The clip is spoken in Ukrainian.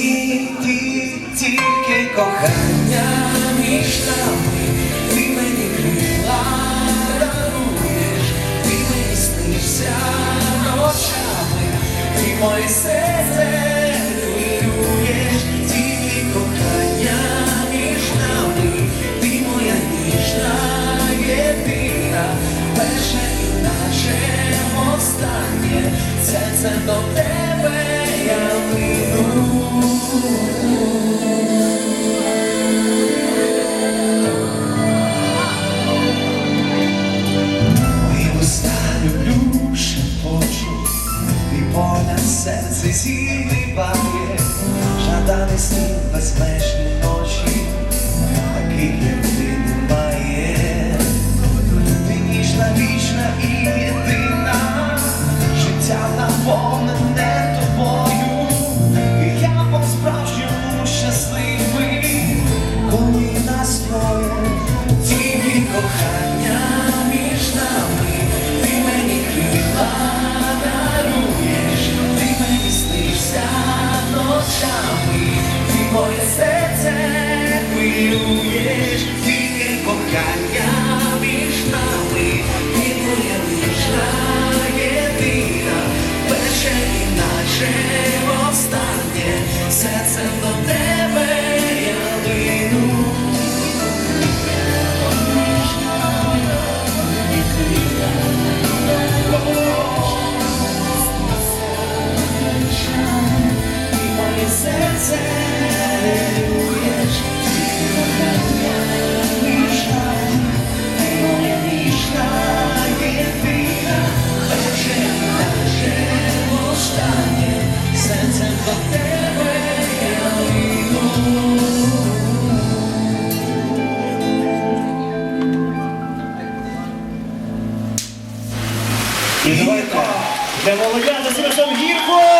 світі тільки кохання між нами, ти мені крила даруєш, ти мені снишся ночами, ти моє серце. Та не сніг візьмеш І давайте для молодя за себе гірко!